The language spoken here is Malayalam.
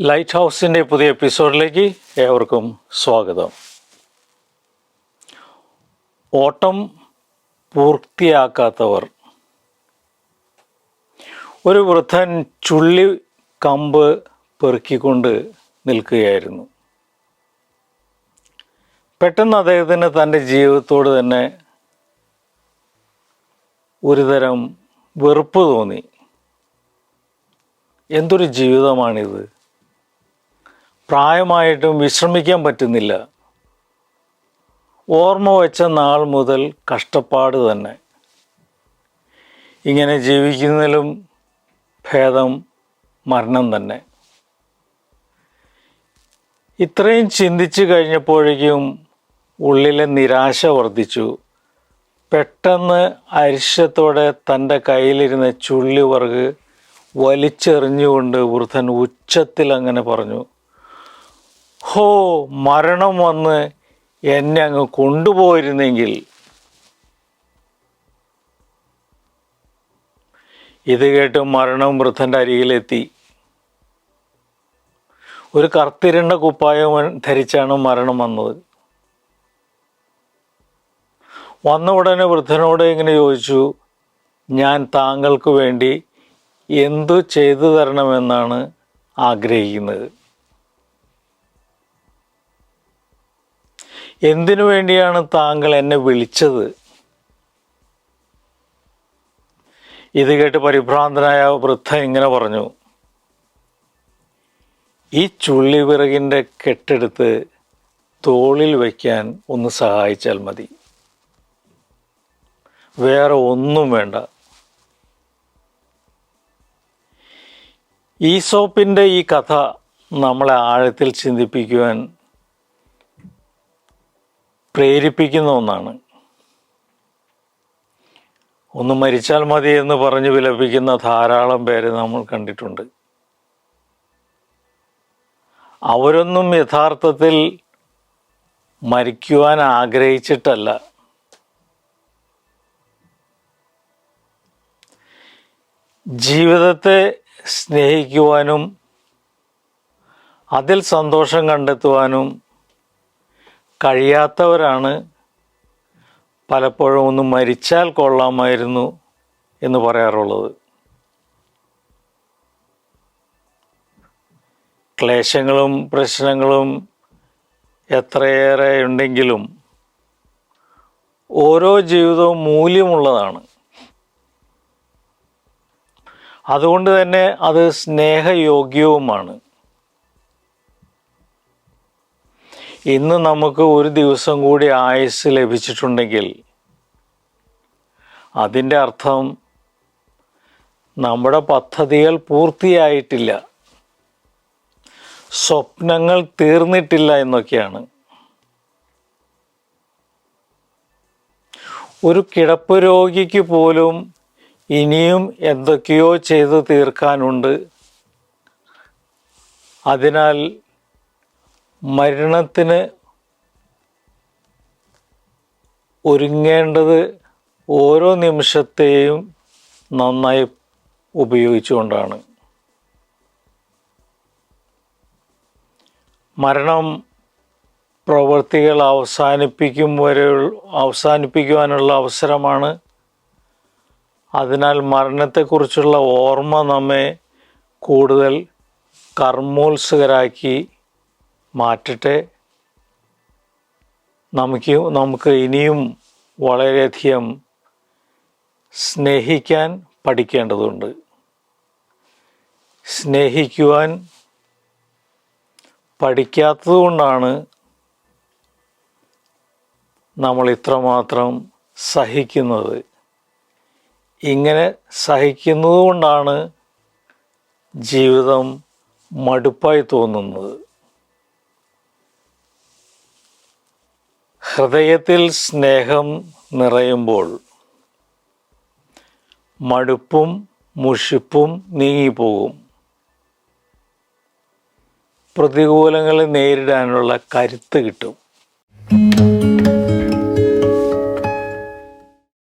ലൈറ്റ് ഹൗസിന്റെ പുതിയ എപ്പിസോഡിലേക്ക് ഏവർക്കും സ്വാഗതം. ഓട്ടം പൂർത്തിയാക്കാത്തവർ. ഒരു വൃദ്ധൻ ചുള്ളി കമ്പ് പെറുക്കിക്കൊണ്ട് നിൽക്കുകയായിരുന്നു. പെട്ടെന്ന് അദ്ദേഹത്തിന് തന്റെ ജീവിതത്തോട് തന്നെ ഒരുതരം വെറുപ്പ് തോന്നി. എന്തൊരു ജീവിതമാണിത്? പ്രായമായിട്ടും വിശ്രമിക്കാൻ പറ്റുന്നില്ല. ഓർമ്മ വെച്ച നാൾ മുതൽ കഷ്ടപ്പാട് തന്നെ. ഇങ്ങനെ ജീവിക്കുന്നതിലും ഭേദം മരണം തന്നെ. ഇത്രയും ചിന്തിച്ചു കഴിഞ്ഞപ്പോഴേക്കും ഉള്ളിലെ നിരാശ വർദ്ധിച്ചു. പെട്ടെന്ന് അരിശത്തോടെ തന്റെ കയ്യിലിരുന്ന ചുള്ളിവർഗ് വലിച്ചെറിഞ്ഞുകൊണ്ട് വൃദ്ധൻ ഉച്ചത്തിൽ അങ്ങനെ പറഞ്ഞു ഹോ മരണം വന്ന് എന്നെ അങ്ങ് കൊണ്ടുപോയിരുന്നെങ്കിൽ. ഇത് കേട്ട് മരണം വൃദ്ധന്റെ അരികിലെത്തി. ഒരു കർത്തിരണ്ട കുപ്പായം ധരിച്ചാണ് മരണം വന്നത്. വന്ന ഉടനെ വൃദ്ധനോട് ഇങ്ങനെ ചോദിച്ചു ഞാൻ താങ്കൾക്ക് വേണ്ടി എന്തു ചെയ്തു തരണമെന്നാണ് ആഗ്രഹിക്കുന്നത്? എന്തിനു വേണ്ടിയാണ് താങ്കൾ എന്നെ വിളിച്ചത്? ഇത് കേട്ട് പരിഭ്രാന്തനായ വൃദ്ധ ഇങ്ങനെ പറഞ്ഞു ഈ ചുള്ളി വിറകിന്റെ കെട്ടെടുത്ത് തോളിൽ വയ്ക്കാൻ ഒന്ന് സഹായിച്ചാൽ മതി. വേറെ ഒന്നും വേണ്ട. ഈസോപ്പിന്റെ ഈ കഥ നമ്മളെ ആഴത്തിൽ ചിന്തിപ്പിക്കുവാൻ പ്രേരിപ്പിക്കുന്ന ഒന്നാണ്. ഒന്ന് മരിച്ചാൽ മതി എന്ന് പറഞ്ഞ് വിലപിക്കുന്ന ധാരാളം പേരെ നമ്മൾ കണ്ടിട്ടുണ്ട്. അവരൊന്നും യഥാർത്ഥത്തിൽ മരിക്കുവാൻ ആഗ്രഹിച്ചിട്ടല്ല. ജീവിതത്തെ സ്നേഹിക്കുവാനും അതിൽ സന്തോഷം കണ്ടെത്തുവാനും കഴിയാത്തവരാണ് പലപ്പോഴും ഒന്ന് മരിച്ചാൽ കൊള്ളാമായിരുന്നു എന്ന് പറയാറുള്ളത്. ക്ലേശങ്ങളും പ്രശ്നങ്ങളും എത്രയേറെ ഉണ്ടെങ്കിലും ഓരോ ജീവിതവും മൂല്യമുള്ളതാണ്. അതുകൊണ്ട് തന്നെ അത് സ്നേഹയോഗ്യവുമാണ്. ഇന്ന് നമുക്ക് ഒരു ദിവസം കൂടി ആയുസ് ലഭിച്ചിട്ടുണ്ടെങ്കിൽ അതിന്റെ അർത്ഥം നമ്മുടെ പദ്ധതികൾ പൂർത്തിയായിട്ടില്ല. സ്വപ്നങ്ങൾ തീർന്നിട്ടില്ല എന്നൊക്കെയാണ്. ഒരു കിടപ്പ് രോഗിക്ക് പോലും ഇനിയും എന്തൊക്കെയോ ചെയ്തു തീർക്കാനുണ്ട്. അതിനാൽ മരണത്തിന് ഒരുങ്ങേണ്ടത് ഓരോ നിമിഷത്തെയും നന്നായി ഉപയോഗിച്ചുകൊണ്ടാണ്. മരണം പ്രവൃത്തികൾ അവസാനിപ്പിക്കും വരെ അവസാനിപ്പിക്കുവാനുള്ള അവസരമാണ്. അതിനാൽ മരണത്തെക്കുറിച്ചുള്ള ഓർമ്മ നമ്മെ കൂടുതൽ കർമ്മോത്സുകരാക്കി മാറ്റട്ടെ നമുക്ക് നമുക്ക് ഇനിയും വളരെയധികം സ്നേഹിക്കാൻ പഠിക്കേണ്ടതുണ്ട്. സ്നേഹിക്കുവാൻ പഠിക്കാത്തതുകൊണ്ടാണ് നമ്മൾ ഇത്രമാത്രം സഹിക്കുന്നത്. ഇങ്ങനെ സഹിക്കുന്നതുകൊണ്ടാണ് ജീവിതം മടുപ്പായി തോന്നുന്നത്. ഹൃദയത്തിൽ സ്നേഹം നിറയുമ്പോൾ മടുപ്പും മുഷിപ്പും നീങ്ങിപ്പോകും. പ്രതികൂലങ്ങളെ നേരിടാനുള്ള കരുത്ത് കിട്ടും.